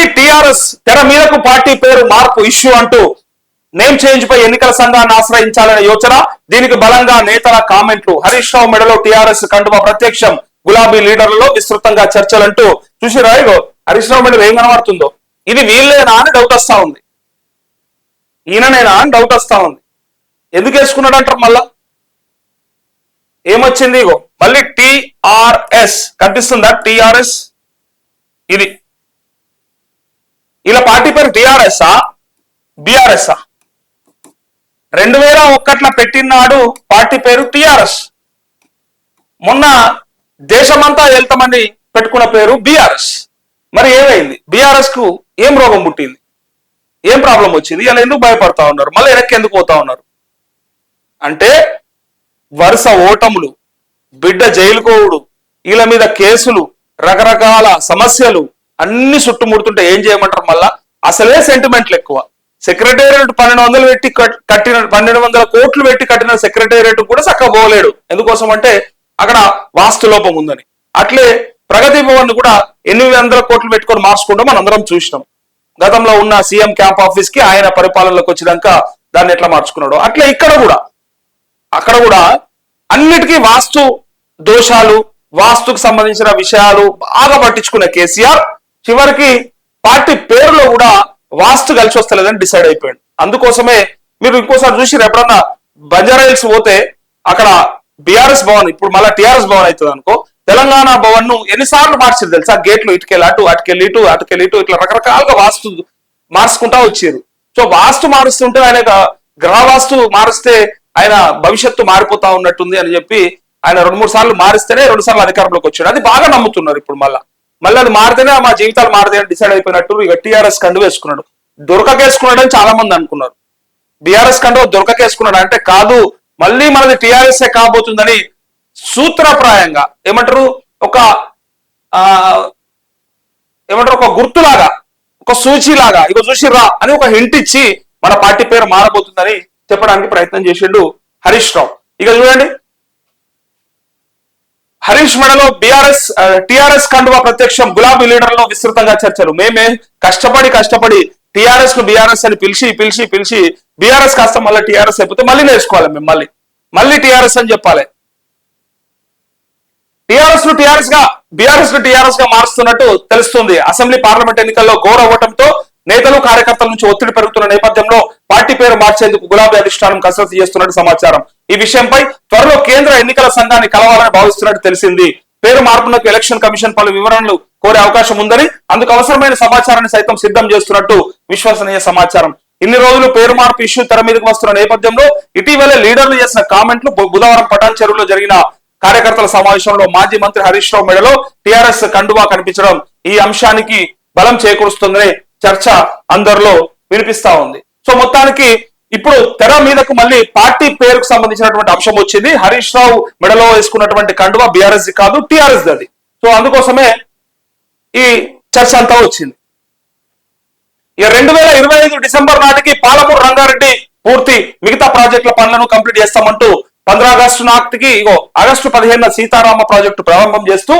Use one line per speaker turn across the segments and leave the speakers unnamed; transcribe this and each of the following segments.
మళ్ళీ టిఆర్ఎస్ తెర మీదకు పార్టీ పేరు మార్పు ఇష్యూ అంటూ నేమ్ చేంజ్ పై ఎన్నికల సంఘాన్ని ఆశ్రయించాలనే యోచన. దీనికి బలంగా నేతల కామెంట్లు. హరీష్ రావు మెడలో టిఆర్ఎస్ కండువ ప్రత్యక్షం. గులాబీ లీడర్లలో విస్తృతంగా చర్చలంటూ చూసి రాయుడు హరీష్ రావు మెడలో ఏం కనబడుతుందో? ఇది వీళ్ళేనా అని డౌట్ వస్తా ఉంది. ఈయననేనా అని డౌట్ వస్తా ఉంది. ఎందుకు వేసుకున్నాడు అంటారు మళ్ళా? ఏమొచ్చింది ఇగో? మళ్ళీ టిఆర్ఎస్. కనిపిస్తుందా టిఆర్ఎస్? ఇది ఇలా పార్టీ పేరు టిఆర్ఎస్ బిఆర్ఎస్ఆ రెండు వేల ఒక్కట్ల పెట్టినాడు పార్టీ పేరు టిఆర్ఎస్. మొన్న దేశమంతా వెళ్తామని పెట్టుకున్న పేరు బిఆర్ఎస్. మరి ఏమైంది? బీఆర్ఎస్కు ఏం రోగం పుట్టింది? ఏం ప్రాబ్లం వచ్చింది? ఇలా ఎందుకు భయపడతా ఉన్నారు? మళ్ళీ వెనక్కి ఎందుకు పోతా ఉన్నారు? అంటే వరుస ఓటములు బిడ్డ జైలుకోవుడు వీళ్ళ మీద కేసులు రకరకాల సమస్యలు అన్ని చుట్టుముడుతుంటే ఏం చేయమంటారు మళ్ళా? అసలే సెంటిమెంట్లు ఎక్కువ. సెక్రటేరియట్ పన్నెండు వందలు పెట్టి కట్టిన పన్నెండు వందల కోట్లు పెట్టి కట్టిన సెక్రటేరియట్ కూడా చక్కగా పోలేడు. ఎందుకోసం అంటే అక్కడ వాస్తు లోపం ఉందని. అట్లే ప్రగతి భవన్ కూడా ఎనిమిది వందల కోట్లు పెట్టుకొని మార్చుకుంటాం మనం అందరం చూసినాం. గతంలో ఉన్న సీఎం క్యాంప్ ఆఫీస్కి ఆయన పరిపాలనలోకి వచ్చినాక దాన్ని ఎట్లా మార్చుకున్నాడు. అట్లే ఇక్కడ కూడా. అక్కడ కూడా అన్నిటికీ వాస్తు దోషాలు వాస్తుకు సంబంధించిన విషయాలు బాగా పట్టించుకున్న కేసీఆర్ చివరికి పార్టీ పేరులో కూడా వాస్తు కలిసి వస్తలేదని డిసైడ్ అయిపోయాడు అందుకోసమే మీరు ఇంకోసారి చూసి ఎప్పుడన్నా బంజారాయిల్స్ పోతే అక్కడ బీఆర్ఎస్ భవన్ ఇప్పుడు మళ్ళీ టిఆర్ఎస్ భవన్ అవుతుంది అనుకో తెలంగాణ భవన్ను ఎన్నిసార్లు మార్చారు తెలుసా? గేట్లు ఇటుకెళ్ళి అటు అటుకెళ్ళి ఇటు అటుకెళ్ళి ఇటు ఇట్లా రకరకాలుగా వాస్తు మార్చుకుంటా వచ్చారు. సో వాస్తు మారుస్తుంటే ఆయన గ్రహ వాస్తు మారిస్తే ఆయన భవిష్యత్తు మారిపోతా ఉన్నట్టుంది అని చెప్పి ఆయన రెండు మూడు సార్లు మారిస్తేనే రెండు సార్లు అధికారంలోకి వచ్చాడు. అది బాగా నమ్ముతున్నారు ఇప్పుడు మళ్ళా. మళ్ళీ అది మారితేనే మా జీవితాలు మారుతాయని డిసైడ్ అయిపోయినట్టు ఇక టీఆర్ఎస్ కండు వేసుకున్నాడు. దొరకకేసుకున్నాడు అని చాలా మంది అనుకున్నారు. బీఆర్ఎస్ కండు దొరకకేసుకున్నాడు అంటే కాదు మళ్ళీ మనది టీఆర్ఎస్ఏ కాబోతుందని సూత్రప్రాయంగా ఏమంటారు? ఒక ఏమంటారు? ఒక గుర్తులాగా ఒక సూచిలాగా ఇక రా అని ఒక హింట్ ఇచ్చి మన పార్టీ పేరు మారబోతుందని చెప్పడానికి ప్రయత్నం చేసిండు హరీష్ రావు. ఇక చూడండి హరీష్ మెడలో బీఆర్ఎస్ టిఆర్ఎస్ కండువా ప్రత్యక్షం గులాబీ లీడర్లో విస్తృతంగా చర్చలు మేమే కష్టపడి కష్టపడి టిఆర్ఎస్ను బీఆర్ఎస్ అని పిలిచి పిలిచి పిలిచి బీఆర్ఎస్ కాస్త మళ్ళీ టిఆర్ఎస్ అయిపోతే మళ్ళీ నేర్చుకోవాలి మేము మళ్ళీ మళ్ళీ టిఆర్ఎస్ అని చెప్పాలి టిఆర్ఎస్ను టిఆర్ఎస్గా బీఆర్ఎస్ను టిఆర్ఎస్గా మారుస్తున్నట్టు తెలుస్తుంది అసెంబ్లీ పార్లమెంట్ ఎన్నికల్లో ఘోర ఓటంతో నేతలు కార్యకర్తల నుంచి ఒత్తిడి పెరుగుతున్న నేపథ్యంలో పార్టీ పేరు మార్చేందుకు గులాబీ అధిష్టానం కసరత్తు చేస్తున్నట్టు సమాచారం ఈ విషయంపై త్వరలో కేంద్ర ఎన్నికల సంఘాన్ని కలవాలని భావిస్తున్నట్టు తెలిసింది. పేరు మార్పునకు ఎలక్షన్ కమిషన్ పలు వివరణలు కోరే అవకాశం ఉందని అందుకు అవసరమైన సమాచారాన్ని సైతం సిద్ధం చేస్తున్నట్టు విశ్వసనీయ సమాచారం. ఇన్ని రోజులు పేరు మార్పు ఇష్యూ తెర మీదకు వస్తున్న నేపథ్యంలో ఇటీవలే లీడర్లు చేసిన కామెంట్లు బుధవారం పటాన్ చెరువులో జరిగిన కార్యకర్తల సమావేశంలో మాజీ మంత్రి హరీష్ రావు మెడలో టిఆర్ఎస్ కండువా కనిపించడం ఈ అంశానికి బలం చేకూరుస్తుందనే చర్చ అందరిలో వినిపిస్తా ఉంది. సో మొత్తానికి ఇప్పుడు తెర మీదకు మళ్ళీ పార్టీ పేరుకు సంబంధించినటువంటి అంశం వచ్చింది. హరీష్ రావు మెడలో వేసుకున్నటువంటి కండువా బీఆర్ఎస్ కాదు టిఆర్ఎస్ అది. సో అందుకోసమే ఈ చర్చ అంతా వచ్చింది. ఇక రెండు వేల ఇరవై ఐదు డిసెంబర్ నాటికి పాలమూరు రంగారెడ్డి పూర్తి మిగతా ప్రాజెక్టుల పనులను కంప్లీట్ చేస్తామంటూ పంద్రా ఆగస్టు నాటికి ఇగో ఆగస్టు పదిహేను సీతారామ ప్రాజెక్టు ప్రారంభం చేస్తూ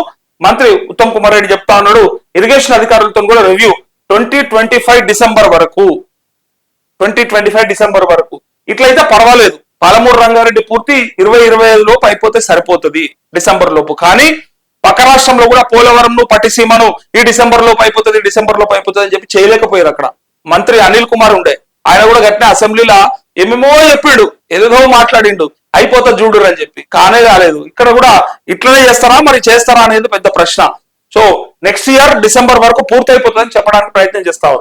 మంత్రి ఉత్తమ్ కుమార్ రెడ్డి చెప్తా ఉన్నాడు. ఇరిగేషన్ అధికారులతో కూడా review twenty twenty five December వరకు. ట్వంటీ ట్వంటీ ఫైవ్ డిసెంబర్ వరకు. ఇట్లయితే పర్వాలేదు. పాలమూరు రంగారెడ్డి పూర్తి ఇరవై ఇరవై ఐదు లోపు అయిపోతే సరిపోతుంది డిసెంబర్ లోపు. కానీ పక్క రాష్ట్రంలో కూడా పోలవరంను పట్టిసీమను ఈ డిసెంబర్ లోపు అయిపోతుంది డిసెంబర్ లోపు అయిపోతుంది అని చెప్పి చేయలేకపోయారు అక్కడ. మంత్రి అనిల్ కుమార్ ఉండే. ఆయన కూడా గట్టిన అసెంబ్లీలో ఏమేమో చెప్పాడు. ఏదేదో మాట్లాడిండు. అయిపోతా చూడురు అని చెప్పి. కానే కాలేదు ఇక్కడ కూడా ఇట్లనే చేస్తారా మరి చేస్తారా అనేది పెద్ద ప్రశ్న. సో నెక్స్ట్ ఇయర్ డిసెంబర్ వరకు పూర్తి అయిపోతుందని చెప్పడానికి ప్రయత్నం చేస్తారు